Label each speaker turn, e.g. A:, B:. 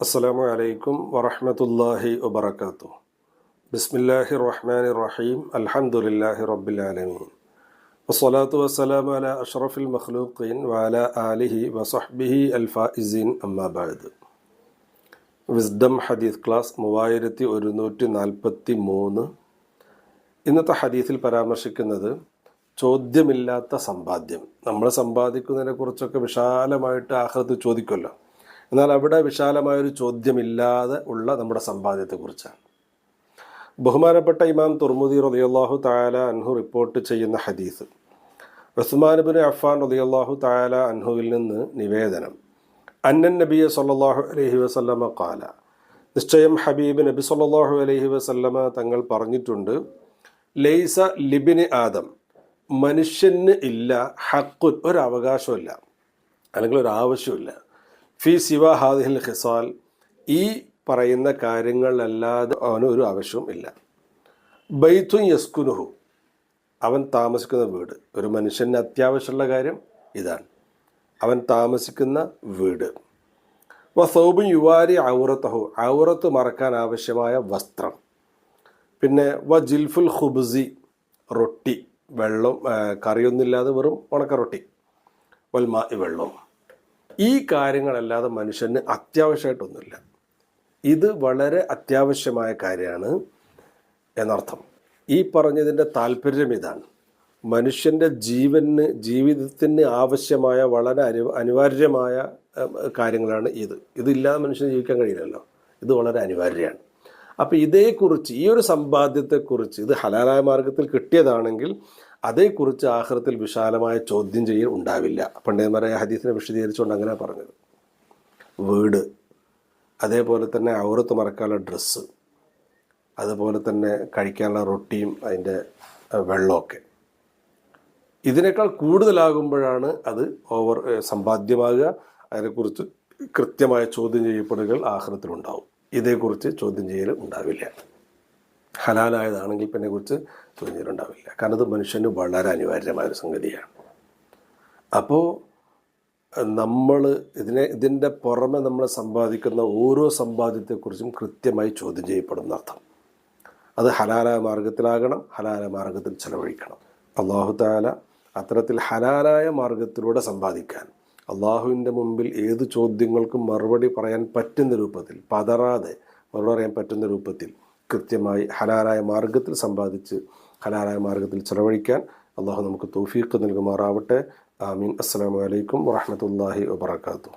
A: അസ്സലാമു അലൈക്കും വറഹ്മത്തുള്ളാഹി വബറകാതുഹു ബിസ്മില്ലാഹി റഹ്മാനി റഹീം അൽഹംദുലില്ലാഹി റബ്ബിൽ ആലമീൻ വസ്സലാത്തു വസ്സലാമു അലാ അഷ്റഫിൽ മഖ്ലൂഖീൻ വാല ആലിഹി വസഹ്ബിഹി അൽഫാഇസീൻ അമ്മാബാദ് വിസ്ഡം ഹദീസ് ക്ലാസ് മൂവായിരത്തി ഒരുന്നൂറ്റി നാൽപ്പത്തി മൂന്ന്. ഇന്നത്തെ ഹദീസിൽ പരാമർശിക്കുന്നത് ചോദ്യമില്ലാത്ത സമ്പാദ്യം. നമ്മൾ സമ്പാദിക്കുന്നതിനെ കുറിച്ചൊക്കെ വിശാലമായിട്ട് ആഹ്ലത്ത് ചോദിക്കുമല്ലോ എന്നാൽ അവിടെ വിശാലമായൊരു ചോദ്യമില്ലാതെ ഉള്ള നമ്മുടെ സമ്പാദ്യത്തെക്കുറിച്ചാണ്. ബഹുമാനപ്പെട്ട ഇമാം തുർമുദി റളിയല്ലാഹു തായാല അൻഹു റിപ്പോർട്ട് ചെയ്യുന്ന ഹദീസ്. ഉസ്മാൻ അഫാൻ റളിയല്ലാഹു തായാല അൻഹുവിൽ നിന്ന് നിവേദനം. അന്നൻ നബിയെ സല്ലാഹു അലഹി വസല്ലമ കാല നിശ്ചയം ഹബീബ് നബി സല്ലാഹു അലഹി വസല്ലമ തങ്ങൾ പറഞ്ഞിട്ടുണ്ട് ലൈസ ലിബിന് ആദം മനുഷ്യന് ഇല്ല ഹക്കുൻ ഒരവകാശമില്ല അല്ലെങ്കിൽ ഒരു ആവശ്യമില്ല ഫി സിവ ഹാദിഹിൽ ഖിസാൽ ഈ പറയുന്ന കാര്യങ്ങളിലല്ലാതെ അവന് ഒരു ആവശ്യവും ഇല്ല. ബൈത്തും യസ്കുനുഹു അവൻ താമസിക്കുന്ന വീട്. ഒരു മനുഷ്യന് അത്യാവശ്യമുള്ള കാര്യം ഇതാണ്. അവൻ താമസിക്കുന്ന വീട്. വസൗബും സൗബും യുവാരി ഔറത്തഹു ഔറത്ത് മറക്കാൻ ആവശ്യമായ വസ്ത്രം. പിന്നെ വ ജിൽഫുൽ ഖുബ്സി റൊട്ടി. വെള്ളം കറിയൊന്നുമില്ലാതെ വെറും ഉണക്ക റൊട്ടി വൽമാ വെള്ളവും ഈ കാര്യങ്ങളല്ലാതെ മനുഷ്യന് അത്യാവശ്യമായിട്ടൊന്നുമില്ല. ഇത് വളരെ അത്യാവശ്യമായ കാര്യമാണ് എന്നർത്ഥം. ഈ പറഞ്ഞതിന്റെ താല്പര്യം ഇതാണ്. മനുഷ്യന്റെ ജീവന് ജീവിതത്തിന് ആവശ്യമായ വളരെ അനു അനിവാര്യമായ കാര്യങ്ങളാണ് ഇത്. ഇതില്ലാതെ മനുഷ്യന് ജീവിക്കാൻ കഴിയില്ലല്ലോ. ഇത് വളരെ അനിവാര്യമാണ്. അപ്പോൾ ഇതേക്കുറിച്ച് ഈ ഒരു സമ്പാദ്യത്തെക്കുറിച്ച് ഇത് ഹലാലായ മാർഗത്തിൽ കിട്ടിയതാണെങ്കിൽ അതേക്കുറിച്ച് ആഹ്റത്തിൽ വിശാലമായ ചോദ്യം ചെയ്യൽ ഉണ്ടാവില്ല. പണ്ഡിതന്മാരെ ഹദീസിനെ വിശദീകരിച്ചുകൊണ്ട് അങ്ങനെ പറഞ്ഞത്. വീട് അതേപോലെ തന്നെ ഔറത്ത് മറക്കാനുള്ള ഡ്രസ്സ് അതുപോലെ തന്നെ കഴിക്കാനുള്ള റൊട്ടിയും അതിന്റെ വെള്ളമൊക്കെ. ഇതിനേക്കാൾ കൂടുതലാകുമ്പോഴാണ് അത് ഓവർ സമ്പാദ്യമാകുക. അതിനെക്കുറിച്ച് കൃത്യമായ ചോദ്യം ചെയ്യപ്പെടുകൾ ആഹ്റത്തിലുണ്ടാവും. ഇതേക്കുറിച്ച് ചോദ്യം ചെയ്യൽ ഉണ്ടാവില്ല. ഹലാലായതാണെങ്കിൽ പിന്നെ കുറിച്ച് ചോദ്യം ചെയ്യലുണ്ടാവില്ല കാരണം അത് മനുഷ്യന് വളരെ അനിവാര്യമായ ഒരു സംഗതിയാണ്. അപ്പോൾ നമ്മൾ ഇതിനെ ഇതിന്റെ പുറമെ നമ്മൾ സമ്പാദിക്കുന്ന ഓരോ സമ്പാദ്യത്തെക്കുറിച്ചും കൃത്യമായി ചോദ്യം ചെയ്യപ്പെടുന്ന അർത്ഥം. അത് ഹലാലായ മാർഗത്തിലാകണം ഹലാലായ മാർഗത്തിൽ ചെലവഴിക്കണം. അള്ളാഹു താല അത്തരത്തിൽ ഹലാലായ മാർഗത്തിലൂടെ സമ്പാദിക്കാൻ അള്ളാഹുവിന്റെ മുമ്പിൽ ഏത് ചോദ്യങ്ങൾക്കും മറുപടി പറയാൻ പറ്റുന്ന രൂപത്തിൽ പതറാതെ മറുപടി പറയാൻ പറ്റുന്ന രൂപത്തിൽ കൃത്യമായി ഹലാലായ മാർഗത്തിൽ സമ്പാദിച്ച് ഹലാലായ മാർഗത്തിൽ ചെലവഴിക്കാൻ അള്ളാഹു നമുക്ക് തൗഫീഖ് നൽകുമാറാവട്ടെ. ആമീൻ. അസ്സാം വലൈക്കും വാഹമത്തല്ലാഹി വാത്തു